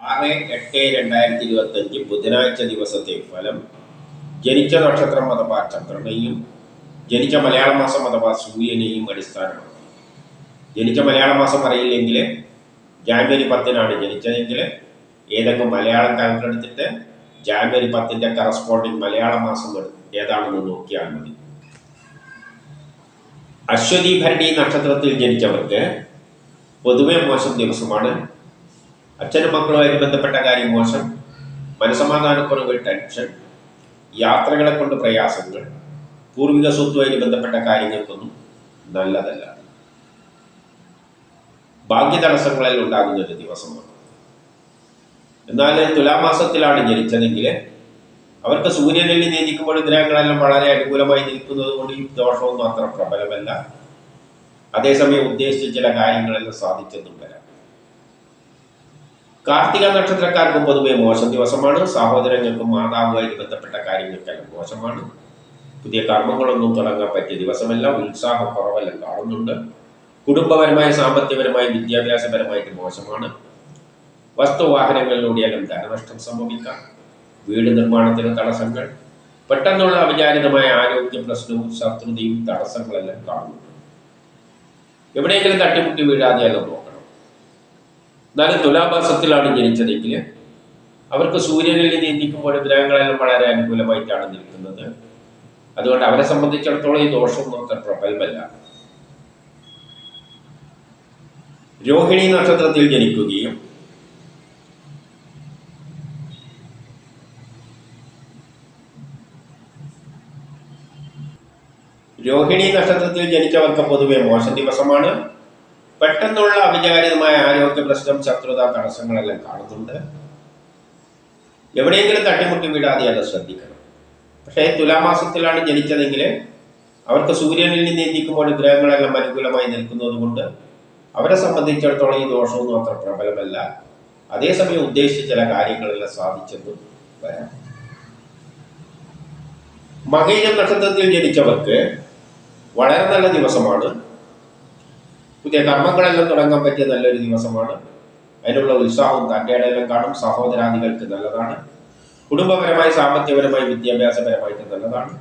ആറ് എട്ട് രണ്ടായിരത്തി ഇരുപത്തി അഞ്ച് ബുധനാഴ്ച ദിവസത്തെ ഫലം ജനിച്ച നക്ഷത്രം അഥവാ ചന്ദ്രനെയും ജനിച്ച മലയാള മാസം അഥവാ സൂര്യനെയും അടിസ്ഥാനമാക്കി. ജനിച്ച മലയാള മാസം അറിയില്ലെങ്കിൽ ജാനുവരി പത്തിനാണ് ജനിച്ചതെങ്കിൽ ഏതെങ്കിലും മലയാളം കാലം എടുത്തിട്ട് ജാനുവരി പത്തിന്റെ കറസ്പോണ്ടിങ് മലയാള മാസം ഏതാണെന്ന് നോക്കിയാൽ മതി. അശ്വതി ഭരണി നക്ഷത്രത്തിൽ ജനിച്ചവർക്ക് പൊതുവെ മോശം ദിവസമാണ് അച്ഛനും മക്കളുമായി ബന്ധപ്പെട്ട കാര്യം മോശം. മനസമാധാനക്കുറവ് ടെൻഷൻ യാത്രകളെ കൊണ്ട് പ്രയാസങ്ങൾ. പൂർവിക സ്വത്തുമായിട്ട് ബന്ധപ്പെട്ട കാര്യങ്ങൾക്കൊന്നും നല്ലതല്ല. ഭാഗ്യ തടസ്സങ്ങളിൽ ഉണ്ടാകുന്ന ഒരു ദിവസമാണ് എന്നാൽ തുലാമാസത്തിലാണ് ജനിച്ചതെങ്കിൽ അവർക്ക് സൂര്യനിൽ നീതിക്കുമ്പോൾ ഗ്രഹങ്ങളെല്ലാം വളരെ അനുകൂലമായി നിൽക്കുന്നത് കൊണ്ട് ഈ ദോഷമൊന്നും അത്ര പ്രബലമല്ല. അതേസമയം ഉദ്ദേശിച്ച ചില കാര്യങ്ങളെല്ലാം സാധിച്ചെന്നും വരാം കാർത്തിക നക്ഷത്രക്കാർക്കും പൊതുവെ മോശം ദിവസമാണ്. സഹോദരങ്ങൾക്കും മാതാവുമായി ബന്ധപ്പെട്ട കാര്യങ്ങൾക്കെല്ലാം മോശമാണ്. പുതിയ കർമ്മങ്ങളൊന്നും തുടങ്ങാൻ പറ്റിയ ദിവസമല്ല. ഉത്സാഹക്കുറവെല്ലാം കാണുന്നുണ്ട്. കുടുംബപരമായി സാമ്പത്തികപരമായി വിദ്യാഭ്യാസപരമായിട്ട് മോശമാണ്. വസ്തുവാഹനങ്ങളിലൂടെയെല്ലാം ധനനഷ്ടം സംഭവിക്കാം. വീട് നിർമ്മാണത്തിന് തടസ്സങ്ങൾ. പെട്ടെന്നുള്ള അവിചാരിതമായ ആരോഗ്യ പ്രശ്നവും ശത്രുതയും തടസ്സങ്ങളെല്ലാം കാണുന്നുണ്ട്. എവിടെയെങ്കിലും തട്ടിമുട്ടി വീഴാതെയല്ലോ എന്നാലും തുലാമാസത്തിലാണ് ജനിച്ചതെങ്കിൽ അവർക്ക് സൂര്യനിൽ നീന്തിക്കുമ്പോൾ ഗ്രഹങ്ങളെല്ലാം വളരെ അനുകൂലമായിട്ടാണ് നിൽക്കുന്നത്. അതുകൊണ്ട് അവരെ സംബന്ധിച്ചിടത്തോളം ഈ ദോഷമൊന്നും അത്ര പ്രബലമല്ല. രോഹിണി നക്ഷത്രത്തിൽ ജനിക്കുകയും രോഹിണി നക്ഷത്രത്തിൽ ജനിച്ചവർക്ക് പൊതുവെ മോശം ദിവസമാണ്. പെട്ടെന്നുള്ള അവിചാരിതമായ ആരോഗ്യ പ്രശ്നം ശത്രുത തടസ്സങ്ങളെല്ലാം കാണുന്നുണ്ട്. എവിടെയെങ്കിലും തട്ടിമുട്ടി വിടാതെ അത് ശ്രദ്ധിക്കണം. പക്ഷേ തുലാമാസത്തിലാണ് ജനിച്ചതെങ്കിൽ അവർക്ക് സൂര്യനിൽ നിന്ന് എത്തിക്കുമ്പോൾ ഗ്രഹങ്ങളെല്ലാം അനുകൂലമായി നിൽക്കുന്നത് കൊണ്ട് അവരെ സംബന്ധിച്ചിടത്തോളം ഈ ദോഷമൊന്നും അത്ര പ്രബലമല്ല. അതേസമയം ഉദ്ദേശിച്ച ചില കാര്യങ്ങളെല്ലാം സാധിച്ചെന്നും വരാം മകീരം നക്ഷത്രത്തിൽ ജനിച്ചവർക്ക് വളരെ നല്ല ദിവസമാണ്. പുതിയ കർമ്മങ്ങളെല്ലാം തുടങ്ങാൻ പറ്റിയ നല്ലൊരു ദിവസമാണ്. അതിനുള്ള ഉത്സാഹവും തന്റെ കാണും. സഹോദരാദികൾക്ക് നല്ലതാണ്. കുടുംബപരമായി സാമ്പത്തികപരമായി വിദ്യാഭ്യാസപരമായിട്ട് നല്ലതാണ്.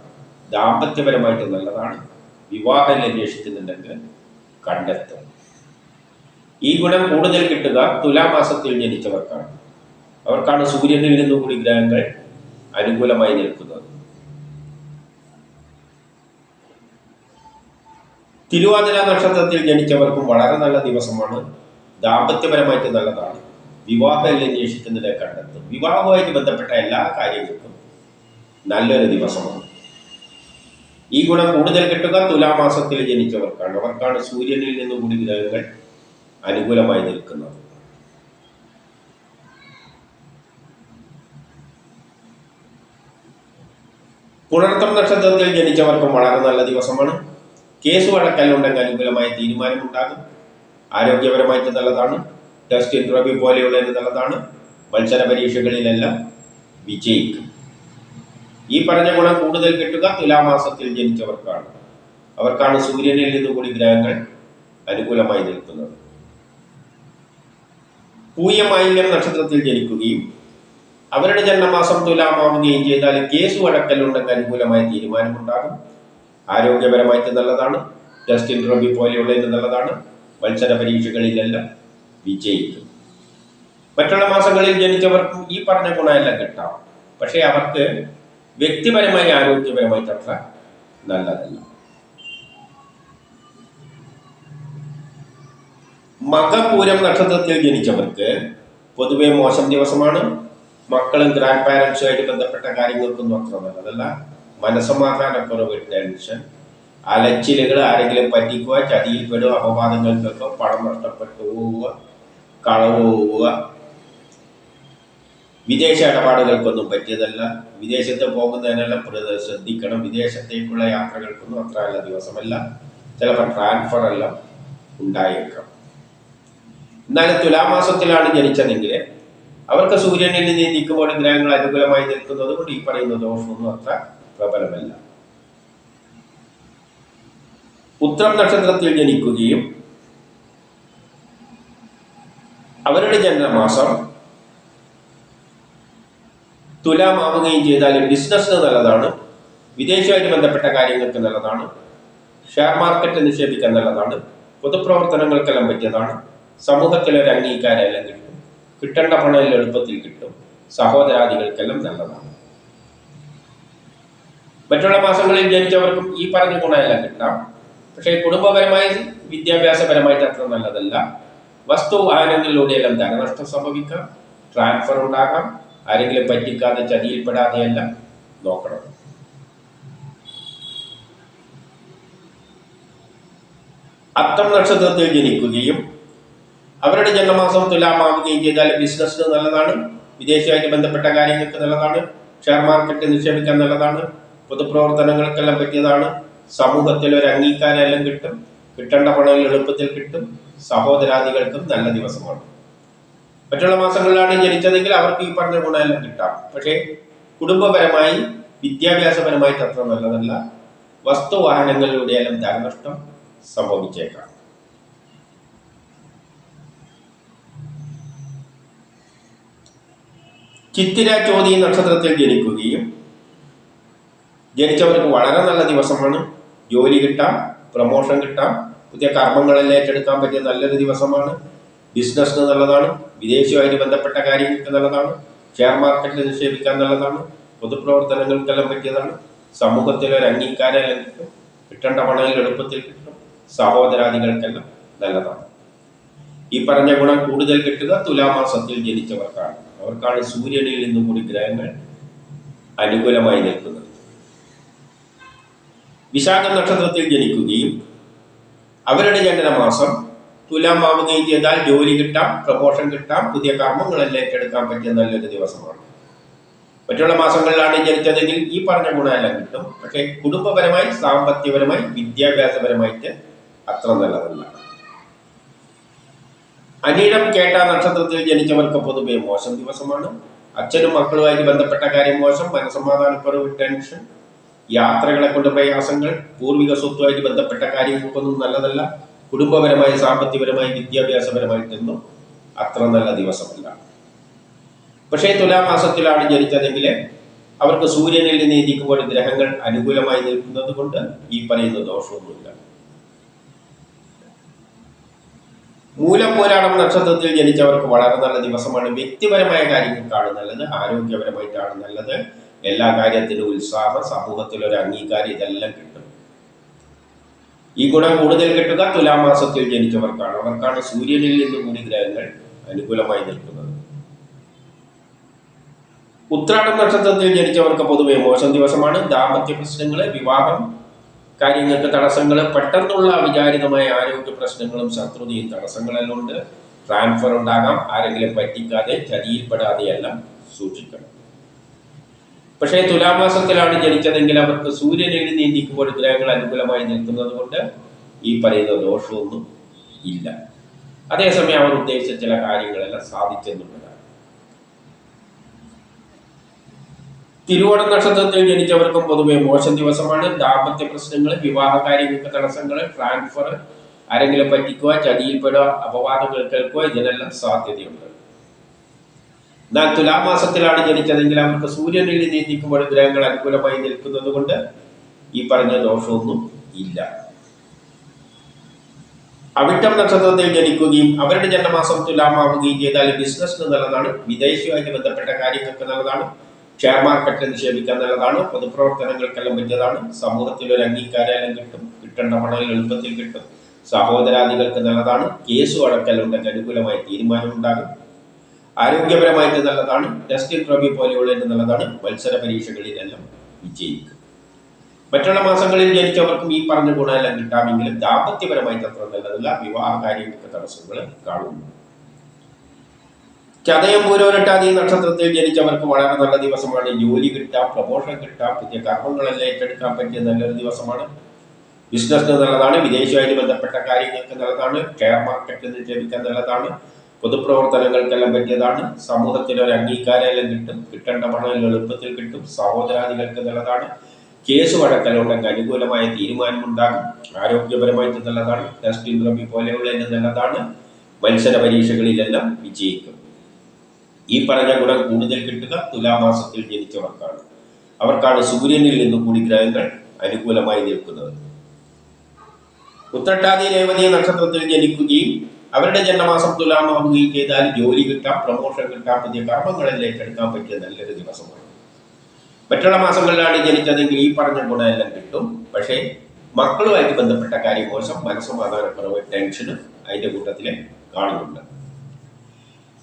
ദാമ്പത്യപരമായിട്ട് നല്ലതാണ്. വിവാഹം അന്വേഷിക്കുന്നുണ്ടെങ്കിൽ കണ്ടെത്തും. ഈ ഗുണം കൂടുതൽ കിട്ടുക തുലാമാസത്തിൽ ജനിച്ചവർക്കാണ്. അവർക്കാണ് സൂര്യനിൽ നിന്നും കൂടി ഗ്രഹങ്ങൾ അനുകൂലമായി നിൽക്കുന്നത്. തിരുവാതിര നക്ഷത്രത്തിൽ ജനിച്ചവർക്കും വളരെ നല്ല ദിവസമാണ്. ദാമ്പത്യപരമായിട്ട് നല്ലതാണ്. വിവാഹം അന്വേഷിക്കുന്നതിനെ കണ്ടെത്തും. വിവാഹവുമായിട്ട് ബന്ധപ്പെട്ട എല്ലാ കാര്യങ്ങൾക്കും നല്ലൊരു ദിവസമാണ്. ഈ ഗുണം കൂടുതൽ കിട്ടുക തുലാമാസത്തിൽ ജനിച്ചവർക്കാണ്. അവർക്കാണ് സൂര്യനിൽ നിന്ന് കൂടി ഗ്രഹങ്ങൾ അനുകൂലമായി നിൽക്കുന്നത്. പുണർത്തം നക്ഷത്രത്തിൽ ജനിച്ചവർക്കും വളരെ നല്ല ദിവസമാണ്. കേസ് വഴക്കല്ലുണ്ടെങ്കിൽ അനുകൂലമായ തീരുമാനമുണ്ടാകും. ആരോഗ്യപരമായിട്ട് നല്ലതാണ്. ടെസ്റ്റ് ഇന്റർവ്യൂ പോലെയുള്ളത് നല്ലതാണ്. മത്സര പരീക്ഷകളിലെല്ലാം വിജയിക്കും. ഈ പറഞ്ഞ ഗുണം കൂടുതൽ കിട്ടുക തുലാമാസത്തിൽ ജനിച്ചവർക്കാണ്. അവർക്കാണ് സൂര്യനിൽ നിന്നുകൂടി ഗ്രഹങ്ങൾ അനുകൂലമായി നിൽക്കുന്നത്. പൂയമായില്യം നക്ഷത്രത്തിൽ ജനിക്കുകയും അവരുടെ ജന്മമാസം തുലാമാവുകയും ചെയ്താൽ കേസ് വഴക്കലുണ്ടെങ്കിൽ അനുകൂലമായ തീരുമാനമുണ്ടാകും. ആരോഗ്യപരമായിട്ട് നല്ലതാണ്. ടെസ്റ്റ് ഇന്റർവ്യൂ പോലെയുള്ളത് നല്ലതാണ്. മത്സര പരീക്ഷകളിലെല്ലാം വിജയിക്കും. മറ്റുള്ള മാസങ്ങളിൽ ജനിച്ചവർക്കും ഈ പറഞ്ഞ ഗുണമെല്ലാം കിട്ടാം. പക്ഷേ അവർക്ക് വ്യക്തിപരമായി ആരോഗ്യപരമായിട്ട് അത്ര നല്ലതല്ല. മകപൂരം നക്ഷത്രത്തിൽ ജനിച്ചവർക്ക് പൊതുവെ മോശം ദിവസമാണ്. മക്കളും ഗ്രാൻഡ് പാരൻസുമായിട്ട് ബന്ധപ്പെട്ട കാര്യങ്ങൾക്കൊന്നും അത്ര നല്ലതല്ല. മനസമാധാനക്കുറവ് ടെൻഷൻ അലച്ചിലുകൾ ആരെങ്കിലും പറ്റിക്കുക ചതിയിൽപ്പെടുക അപവാദങ്ങൾക്കൊക്കെ പണം നഷ്ടപ്പെട്ടു പോവുക കളവ് പോവുക. വിദേശ ഇടപാടുകൾക്കൊന്നും പറ്റിയതല്ല. വിദേശത്ത് പോകുന്നതിനെല്ലാം ശ്രദ്ധിക്കണം. വിദേശത്തേക്കുള്ള യാത്രകൾക്കൊന്നും അത്ര നല്ല ദിവസമല്ല. ചിലപ്പോൾ ട്രാൻസ്ഫർ എല്ലാം ഉണ്ടായേക്കാം. എന്നാലും തുലാമാസത്തിലാണ് ജനിച്ചതെങ്കിൽ അവർക്ക് സൂര്യനിൽ നിന്ന് നിൽക്കുമ്പോൾ ഗ്രഹങ്ങൾ അനുകൂലമായി നിൽക്കുന്നത് കൊണ്ട് ഈ പറയുന്ന ദോഷമൊന്നും അത്ര പ്രബലമല്ല. ഉത്രം നക്ഷത്രത്തിൽ ജനിക്കുകയും അവരുടെ ജന്മമാസം തുലാമാവുകയും ചെയ്താൽ ബിസിനസ്സിന് നല്ലതാണ് വിദേശമായിട്ട് ബന്ധപ്പെട്ട കാര്യങ്ങൾക്ക് നല്ലതാണ് ഷെയർ മാർക്കറ്റ് നിക്ഷേപിക്കാൻ നല്ലതാണ് പൊതുപ്രവർത്തനങ്ങൾക്കെല്ലാം പറ്റിയതാണ് സമൂഹത്തിൽ ഒരു അംഗീകാരമെല്ലാം കിട്ടും കിട്ടേണ്ട പണം എളുപ്പത്തിൽ കിട്ടും സഹോദരാദികൾക്കെല്ലാം നല്ലതാണ്. മറ്റുള്ള മാസങ്ങളിൽ ജനിച്ചവർക്കും ഈ പറഞ്ഞ ഗുണമെല്ലാം കിട്ടാം. പക്ഷേ കുടുംബപരമായി വിദ്യാഭ്യാസപരമായിട്ട് അത്ര നല്ലതല്ല. വസ്തു വാഹനങ്ങളിലൂടെയെല്ലാം ധനനഷ്ടം സംഭവിക്കാം. ട്രാൻസ്ഫർ ഉണ്ടാകാം ആരെങ്കിലും പറ്റിക്കാതെ ചതിയിൽപ്പെടാതെയെല്ലാം നോക്കണം. അത്തം നക്ഷത്രത്തിൽ ജനിക്കുകയും അവരുടെ ജന്മമാസം തുലാമാവുകയും ചെയ്താൽ ബിസിനസ്സിന് നല്ലതാണ്. വിദേശമായിട്ട് ബന്ധപ്പെട്ട കാര്യങ്ങൾക്ക് നല്ലതാണ്. ഷെയർ മാർക്കറ്റ് നിക്ഷേപിക്കാൻ നല്ലതാണ്. പൊതുപ്രവർത്തനങ്ങൾക്കെല്ലാം പറ്റിയതാണ്. സമൂഹത്തിൽ ഒരു അംഗീകാരമെല്ലാം കിട്ടും. കിട്ടേണ്ട പണം എളുപ്പത്തിൽ കിട്ടും. സഹോദരാദികൾക്കും നല്ല ദിവസമാണ്. മറ്റുള്ള മാസങ്ങളിലാണ് ജനിച്ചതെങ്കിൽ അവർക്ക് ഈ പറഞ്ഞ ഗുണമെല്ലാം കിട്ടാം. പക്ഷേ കുടുംബപരമായി വിദ്യാഭ്യാസപരമായിട്ട് അത്ര നല്ലതല്ല. വസ്തുവാഹനങ്ങളിലൂടെയാലും ധനനഷ്ടം സംഭവിച്ചേക്കാം. ചിത്തിര ചോതി നക്ഷത്രത്തിൽ ജനിക്കുകയും ജനിച്ചവർക്ക് വളരെ നല്ല ദിവസമാണ്. ജോലി കിട്ടാം പ്രമോഷൻ കിട്ടാം പുതിയ കർമ്മങ്ങളെല്ലാം ഏറ്റെടുക്കാൻ പറ്റിയ നല്ലൊരു ദിവസമാണ്. ബിസിനസ്സിന് നല്ലതാണ് വിദേശവുമായിട്ട് ബന്ധപ്പെട്ട കാര്യങ്ങൾക്ക് നല്ലതാണ് ഷെയർ മാർക്കറ്റിൽ നിക്ഷേപിക്കാൻ നല്ലതാണ് പൊതുപ്രവർത്തനങ്ങൾക്കെല്ലാം പറ്റിയതാണ്. സമൂഹത്തിലെ ഒരു അംഗീകാരം കിട്ടും കിട്ടേണ്ട പണം എളുപ്പത്തിൽ കിട്ടും സഹോദരാദികൾക്കെല്ലാം നല്ലതാണ്. ഈ പറഞ്ഞ ഗുണം കൂടുതൽ കിട്ടുക തുലാമാസത്തിൽ ജനിച്ചവർക്കാണ്. അവർക്കാണ് സൂര്യനിൽ നിന്നും കൂടി ഗ്രഹങ്ങൾ അനുകൂലമായി നിൽക്കുന്നത്. വിശാഖ നക്ഷത്രത്തിൽ ജനിക്കുകയും അവരുടെ ജനനമാസം തുലാം ആവുകയും ചെയ്താൽ ജോലി കിട്ടാം പ്രമോഷൻ കിട്ടാം പുതിയ കർമ്മങ്ങളെല്ലാം ഏറ്റെടുക്കാൻ പറ്റിയ നല്ലൊരു ദിവസമാണ്. മറ്റുള്ള മാസങ്ങളിലാണ് ജനിച്ചതെങ്കിൽ ഈ പറഞ്ഞ ഗുണമെല്ലാം കിട്ടും. പക്ഷേ കുടുംബപരമായി സാമ്പത്തികപരമായി വിദ്യാഭ്യാസപരമായിട്ട് അത്ര നല്ലതല്ല. അനീഴം കേട്ട നക്ഷത്രത്തിൽ ജനിച്ചവർക്ക് പൊതുവെ മോശം ദിവസമാണ്. അച്ഛനും മക്കളുമായിട്ട് ബന്ധപ്പെട്ട കാര്യം മോശം. മനസമാധാനക്കുറവ് ടെൻഷൻ യാത്രകളെ കൊണ്ട് പ്രയാസങ്ങൾ പൂർവിക സ്വത്തുമായിട്ട് ബന്ധപ്പെട്ട കാര്യങ്ങൾക്കൊന്നും നല്ലതല്ല. കുടുംബപരമായി സാമ്പത്തികപരമായി വിദ്യാഭ്യാസപരമായിട്ടൊന്നും അത്ര നല്ല ദിവസമല്ല. പക്ഷേ തുലാമാസത്തിലാണ് ജനിച്ചതെങ്കിൽ അവർക്ക് സൂര്യനിൽ നിന്ന് ഇരിക്കുമ്പോൾ ഗ്രഹങ്ങൾ അനുകൂലമായി നിൽക്കുന്നത് കൊണ്ട് ഈ പറയുന്ന ദോഷമൊന്നുമില്ല. മൂലപ്പോരാടം നക്ഷത്രത്തിൽ ജനിച്ചവർക്ക് വളരെ നല്ല ദിവസമാണ്. വ്യക്തിപരമായ കാര്യങ്ങൾക്കാണ് നല്ലത് ആരോഗ്യപരമായിട്ടാണ് നല്ലത്. എല്ലാ കാര്യത്തിനും ഉത്സാഹം സമൂഹത്തിലൊരു അംഗീകാരം ഇതെല്ലാം കിട്ടും. ഈ ഗുണം കൂടുതൽ കിട്ടുക തുലാമാസത്തിൽ ജനിച്ചവർക്കാണ്. അവർക്കാണ് സൂര്യനിൽ നിന്ന് കൂടി ഗ്രഹങ്ങൾ അനുകൂലമായി നിൽക്കുന്നത്. ഉത്രാടം നക്ഷത്രത്തിൽ ജനിച്ചവർക്ക് പൊതുവെ മോശം ദിവസമാണ്. ദാമ്പത്യ പ്രശ്നങ്ങൾ വിവാഹം കാര്യങ്ങൾക്ക് തടസ്സങ്ങൾ പെട്ടെന്നുള്ള അവിചാരിതമായ ആരോഗ്യ പ്രശ്നങ്ങളും ശത്രുതയും തടസ്സങ്ങളെല്ലാം ഉണ്ട്. ട്രാൻസ്ഫർ ഉണ്ടാകാം. ആരെങ്കിലും പറ്റിക്കാതെ ചതിയിൽപ്പെടാതെയെല്ലാം സൂക്ഷിക്കണം. പക്ഷേ തുലാമാസത്തിലാണ് ജനിച്ചതെങ്കിൽ അവർക്ക് സൂര്യനിൽ നീന്തിക്കുമ്പോൾ ഗ്രഹങ്ങൾ അനുകൂലമായി നിൽക്കുന്നത് കൊണ്ട് ഈ പറയുന്ന ദോഷമൊന്നും ഇല്ല. അതേസമയം അവർ ഉദ്ദേശിച്ച ചില കാര്യങ്ങളെല്ലാം സാധിച്ചെന്നുള്ളതാണ്. തിരുവോണ നക്ഷത്രത്തിൽ ജനിച്ചവർക്കും പൊതുവെ മോശം ദിവസമാണ്. ദാമ്പത്യ പ്രശ്നങ്ങൾ വിവാഹ കാര്യങ്ങൾക്ക് തടസ്സങ്ങൾ ട്രാൻസ്ഫർ ആരെങ്കിലും പറ്റിക്കുക ചതിയിൽപ്പെടുക അപവാദങ്ങൾ കേൾക്കുക ഇതിനെല്ലാം സാധ്യതയുണ്ട്. എന്നാൽ തുലാമാസത്തിലാണ് ജനിച്ചതെങ്കിൽ അവർക്ക് സൂര്യനിൽ നീന്തിക്കുമ്പോൾ ഗ്രഹങ്ങൾ അനുകൂലമായി നിൽക്കുന്നത് കൊണ്ട് ഈ പറഞ്ഞ ദോഷമൊന്നും ഇല്ല. അവിട്ടം നക്ഷത്രത്തിൽ ജനിക്കുകയും അവരുടെ ജന്മമാസം തുലാമാവുകയും ചെയ്താൽ ബിസിനസ്സിന് നല്ലതാണ് വിദേശവുമായിട്ട് ബന്ധപ്പെട്ട കാര്യങ്ങൾക്ക് നല്ലതാണ് ഷെയർ മാർക്കറ്റിൽ നിക്ഷേപിക്കാൻ നല്ലതാണ് പൊതുപ്രവർത്തനങ്ങൾക്കെല്ലാം പറ്റിയതാണ് സമൂഹത്തിൽ ഒരു അംഗീകാരം കിട്ടും കിട്ടേണ്ട പണം എളുപ്പത്തിൽ കിട്ടും സഹോദരാദികൾക്ക് നല്ലതാണ് കേസ് അടക്കലുണ്ടെങ്കിൽ അനുകൂലമായ തീരുമാനമുണ്ടാകും ആരോഗ്യപരമായിട്ട് നല്ലതാണ്. ടെസ്റ്റിംഗ് ട്രോഫി പോലെയുള്ളതിന് നല്ലതാണ്. മത്സര പരീക്ഷകളിലെല്ലാം വിജയിക്കും. മറ്റുള്ള മാസങ്ങളിൽ ജനിച്ചവർക്കും ഈ പറഞ്ഞ ഗുണമെല്ലാം കിട്ടാമെങ്കിലും ദാമ്പത്യപരമായിട്ട് അത്ര നല്ലതല്ല. വിവാഹ കാര്യങ്ങൾക്ക് തടസ്സങ്ങൾ കാണുന്നു. ചതയം പൂരോരട്ടാതി നക്ഷത്രത്തിൽ ജനിച്ചവർക്ക് വളരെ നല്ല ദിവസമാണ്. ജോലി കിട്ടാം പ്രമോഷൻ കിട്ടാം പുതിയ കർമ്മങ്ങളെല്ലാം ഏറ്റെടുക്കാൻ പറ്റിയ നല്ലൊരു ദിവസമാണ്. ബിസിനസ്സിന് നല്ലതാണ്. വിദേശമായിട്ട് ബന്ധപ്പെട്ട കാര്യങ്ങൾക്ക് നല്ലതാണ്. ഷെയർ മാർക്കറ്റിൽ നിക്ഷേപിക്കാൻ നല്ലതാണ്. പൊതുപ്രവർത്തനങ്ങൾക്കെല്ലാം പറ്റിയതാണ്. സമൂഹത്തിന് ഒരു അംഗീകാരമെല്ലാം കിട്ടും. കിട്ടേണ്ട പണം എളുപ്പത്തിൽ കിട്ടും. സഹോദരാദികൾക്ക് നല്ലതാണ്. കേസ് വഴക്കലുണ്ടെങ്കിൽ അനുകൂലമായ തീരുമാനമുണ്ടാകും. ആരോഗ്യപരമായിട്ട് നല്ലതാണ്. ടെസ്റ്റ് ഇന്റർവ്യൂ പോലെയുള്ളതിന് നല്ലതാണ്. മത്സര പരീക്ഷകളിലെല്ലാം വിജയിക്കും. ഈ പറഞ്ഞ ഗുണം കൂടുതൽ കിട്ടുക. തുലാമാസത്തിൽ ജനിച്ചവർക്കാണ്. അവർക്കാണ് സൂര്യനിൽ നിന്ന് കൂടി ഗ്രഹങ്ങൾ അനുകൂലമായി നിൽക്കുന്നത്. ഉത്രട്ടാതി രേവതി നക്ഷത്രത്തിൽ ജനിക്കുകയും അവരുടെ ജന്മമാസം തുലാമാവുകയും ചെയ്താൽ ജോലി കിട്ടാം പ്രമോഷൻ കിട്ടാം പുതിയ കർമ്മങ്ങളിൽ ഏറ്റെടുക്കാൻ പറ്റിയ നല്ലൊരു ദിവസമാണ് മറ്റുള്ള മാസങ്ങളിലാണ് ജനിച്ചതെങ്കിൽ ഈ പറഞ്ഞ ഗുണമെല്ലാം കിട്ടും. പക്ഷേ മക്കളുമായിട്ട് ബന്ധപ്പെട്ട കാര്യം മോശം മനസ്സമാധാനക്കുറവ് ടെൻഷനും അതിന്റെ കൂട്ടത്തിൽ കാണുന്നുണ്ട്.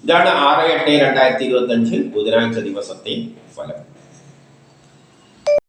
ഇതാണ് ആറ് എട്ട് രണ്ടായിരത്തി ഇരുപത്തി അഞ്ച് ബുധനാഴ്ച ദിവസത്തെ ഫലം.